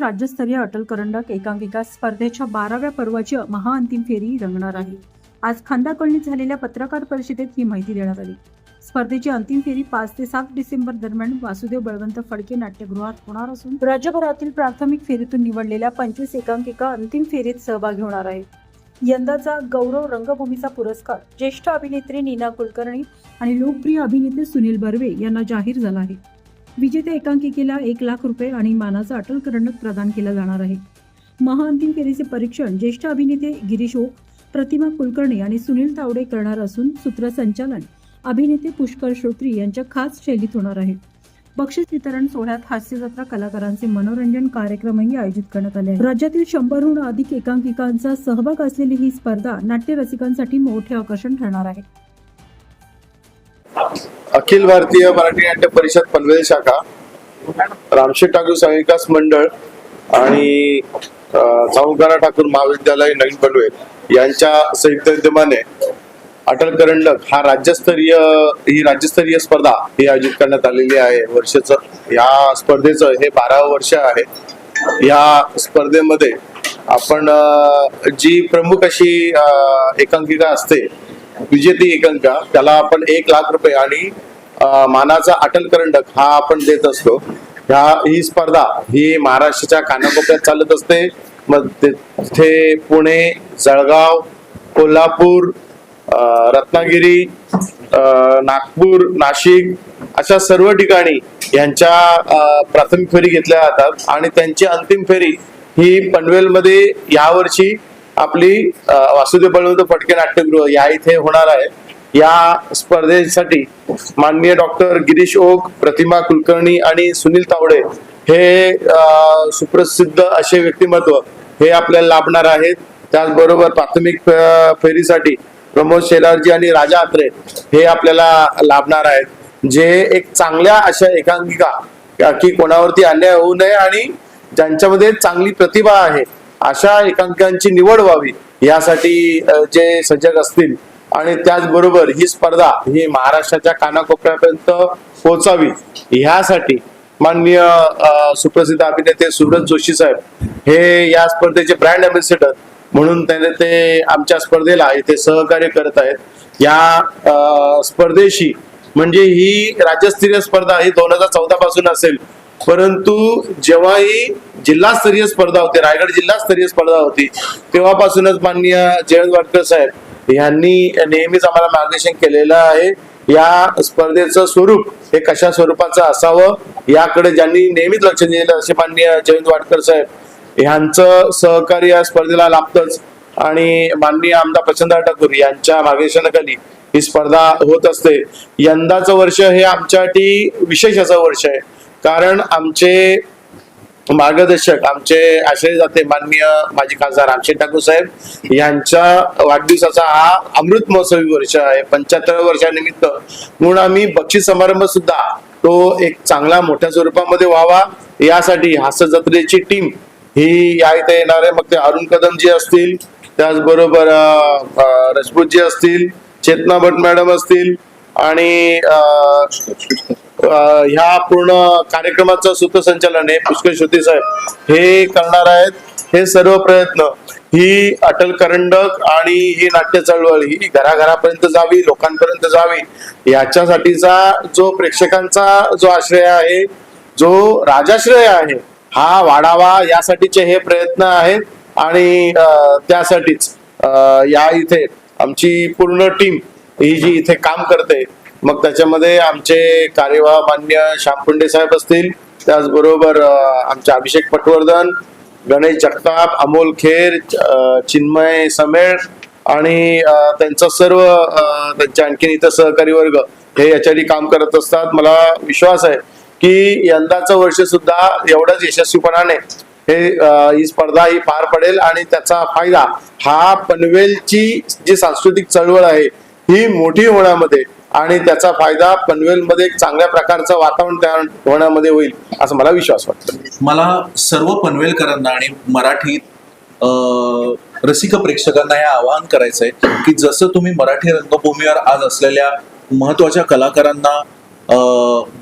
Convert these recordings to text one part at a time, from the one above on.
राज्यस्तरीय अटल करंडक एकांकिका स्पर्धेच्या बाराव्या पर्वाची महाअंतिम फेरी रंगणार आहे. आज खांदा झालेल्या पत्रकार परिषदेत ही माहिती देण्यात आली. स्पर्धेची अंतिम फेरी पाच ते सात डिसेंबर दरम्यान वासुदेव बळवंत फडके नाट्यगृहात होणार असून राज्यभरातील प्राथमिक फेरीतून निवडलेल्या पंचवीस एकांकिका अंतिम फेरीत सहभागी होणार आहे. यंदाचा गौरव रंगभूमीचा पुरस्कार ज्येष्ठ अभिनेत्री नीना कुलकर्णी आणि लोकप्रिय अभिनेते सुनील बर्वे यांना जाहीर झाला आहे. विजेत्या एकांकिकेला एक लाख रुपये आणि मानाचा अटल करंडक प्रदान केला जाणार आहे. महाअंतिम फेरीचे परीक्षण ज्येष्ठ अभिनेते गिरीश ओक प्रतिमा कुलकर्णी आणि सुनील तावडे करणार असून सूत्रसंचालन अभिनेते पुष्कर श्रोत्री यांच्या खास शैलीत होणार आहे. बक्षीस वितरण सोहळ्यात हास्यजत्रा कलाकारांचे मनोरंजन कार्यक्रमही आयोजित करण्यात आले राज्यातील शंभरहून अधिक एकांकिकांचा सहभाग असलेली ही स्पर्धा नाट्य रसिकांसाठी मोठे आकर्षण ठरणार आहे. अखिल भारतीय मराठी नाट्य परिषद पनवेल शाखा रामशेठ ठाकूर संविकास मंडळ आणि साऊकारा ठाकूर महाविद्यालय नवीन पनवेल यांच्या संयुक्त विद्यमाने अटल करंडक हा राज्यस्तरीय ही राज्यस्तरीय स्पर्धा ही आयोजित करण्यात आलेली आहे. वर्षाचं या स्पर्धेचं हे बारावं वर्ष आहे. या स्पर्धेमध्ये आपण जी प्रमुख अशी एकांकिका असते विजेती एकांका त्याला आपण एक लाख रुपये आणि मानाचा अटल करंडक हा आपण देत असतो. ह्या ही स्पर्धा ही महाराष्ट्राच्या कानाकोपऱ्यात चालत असते. मग ते- तिथे पुणे जळगाव कोल्हापूर रत्नागिरी नागपूर नाशिक अशा सर्व ठिकाणी यांच्या प्राथमिक फेरी घेतल्या जातात. आणि त्यांची अंतिम फेरी ही पनवेलमध्ये यावर्षी आपली वासुदेव बळवंत फटके नाट्यगृह या इथे होणार आहे. या स्पर्धेसाठी माननीय डॉक्टर गिरीश ओक प्रतिमा कुलकर्णी आणि सुनील तावडे हे सुप्रसिद्ध असे व्यक्तिमत्व हे आपल्याला लाभणार आहेत. त्याचबरोबर प्राथमिक फेरीसाठी प्रमोद शेलारजी आणि राजा आत्रे हे आपल्याला लाभणार आहेत. जे एक चांगल्या अशा एकांकिका की कोणावरती अन्याय होऊ नये आणि ज्यांच्यामध्ये चांगली प्रतिभा आहे अशा एकांकांची निवड व्हावी यासाठी जे सजग असतील. आणि त्याचबरोबर ही स्पर्धा ही महाराष्ट्राच्या कानाकोपऱ्यापर्यंत पोहोचावी ह्यासाठी माननीय सुप्रसिद्ध अभिनेते सुब्रत जोशी साहेब हे या स्पर्धेचे ब्रँड अम्बॅसिडर म्हणून त्याने ते आमच्या स्पर्धेला इथे सहकार्य करत आहेत. या स्पर्धेशी म्हणजे ही राज्यस्तरीय स्पर्धा ही दोन हजार चौदा पासून असेल. परंतु जेव्हाही जिल्हास्तरीय स्पर्धा होती रायगड जिल्हास्तरीय स्पर्धा होती तेव्हापासूनच माननीय जयंत वाडकर साहेब यांनी नेहमीच आम्हाला मार्गदर्शन केलेलं आहे. या स्पर्धेचं स्वरूप हे कशा स्वरूपाचं असावं याकडे ज्यांनी नेहमीच लक्ष दिलेलं असे माननीय जयंत वाडकर साहेब यांचं सहकार्य या स्पर्धेला लाभतच. आणि माननीय आमदार प्रचंड ठाकूर यांच्या मार्गदर्शनाखाली ही स्पर्धा होत असते. यंदाचं वर्ष हे आमच्यासाठी विशेष असं वर्ष आहे. कारण आमचे मार्गदर्शक आमचे आश्रय जाते माननीय माजी खासदार रामशेठ ठाकूर साहेब यांच्या वाढदिवसाचा हा अमृत महोत्सवी वर्ष आहे. पंच्याहत्तर वर्षानिमित्त म्हणून आम्ही बक्षीस समारंभ सुद्धा तो एक चांगला मोठ्या स्वरूपामध्ये व्हावा. यासाठी हास्य जत्रेची टीम ही या इथे येणार आहे. मग ते अरुण कदम जी असतील त्याचबरोबर रजपूत जी असतील चेतना भट मॅडम असतील आणि ह्या पूर्ण कार्यक्रमाचं सूत्रसंचालन हे पुष्कर श्रुती साहेब हे करणार आहेत. हे सर्व प्रयत्न ही अटल करंडक आणि ही नाट्य चळवळ ही घराघरापर्यंत जावी लोकांपर्यंत जावी याच्यासाठीचा जो प्रेक्षकांचा जो आश्रय आहे जो राजाश्रय आहे हा वाढावा यासाठीचे हे प्रयत्न आहेत आणि त्यासाठीच या इथे आमची पूर्ण टीम ही जी इथे काम करते मग त्याच्यामध्ये आमचे कार्यवाह मान्य श्यामपुंडे साहेब असतील. त्याचबरोबर आमचे अभिषेक पटवर्धन गणेश जगताप अमोल खेर चिन्मय समेळ आणि त्यांचा त्यांचं सर्व त्यांचे आणखीन इथं सहकारी वर्ग हे याच्यासाठी काम करत असतात. मला विश्वास आहे की यंदाचं वर्ष सुद्धा एवढंच यशस्वीपणाने हे ही स्पर्धा ही पार पडेल आणि त्याचा फायदा हा पनवेलची जी सांस्कृतिक चळवळ आहे ही मोठी होण्यामध्ये आणि त्याचा फायदा पनवेलमध्ये एक चांगल्या प्रकारचं वातावरण तयार होण्यामध्ये होईल असं मला विश्वास वाटतो. मला सर्व पनवेलकरांना आणि मराठीत रसिक प्रेक्षकांना हे आवाहन करायचं आहे की जसं तुम्ही मराठी रंगभूमीवर आज असलेल्या महत्त्वाच्या कलाकारांना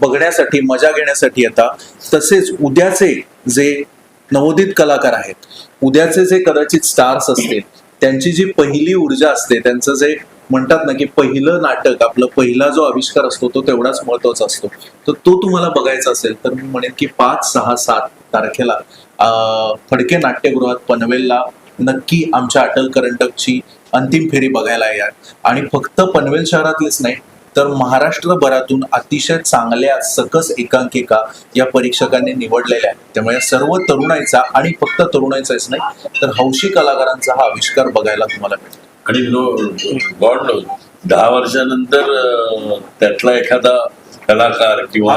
बघण्यासाठी मजा घेण्यासाठी येता तसेच उद्याचे जे नवोदित कलाकार आहेत उद्याचे जे कदाचित स्टार्स असतील त्यांची जी पहिली ऊर्जा असते त्यांचं जे म्हणतात ना की पहिलं नाटक आपलं पहिला जो आविष्कार असतो तो तेवढाच महत्त्वाचा असतो. तर तो तुम्हाला बघायचा असेल तर मी म्हणेन की पाच सहा सात तारखेला फडके नाट्यगृहात पनवेलला नक्की आमच्या अटल करंटकची अंतिम फेरी बघायला या. आणि फक्त पनवेल शहरातलेच नाही तर महाराष्ट्रभरातून अतिशय चांगल्या सकस एकांकिका या परीक्षकांनी निवडलेल्या आहेत. त्यामुळे सर्व तरुणाईचा आणि फक्त तरुणाईचाच नाही तर हौशी कलाकारांचा हा आविष्कार बघायला तुम्हाला मिळतो आणि नो दहा वर्षानंतर त्यातला एखादा कलाकार किंवा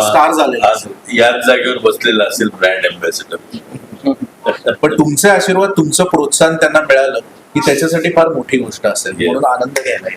हा याच जागेवर बसलेला असेल ब्रँड अँबॅसिडर पण तुमचे आशीर्वाद तुमचं प्रोत्साहन त्यांना मिळालं की त्याच्यासाठी फार मोठी गोष्ट असेल. म्हणून आनंद घ्यायला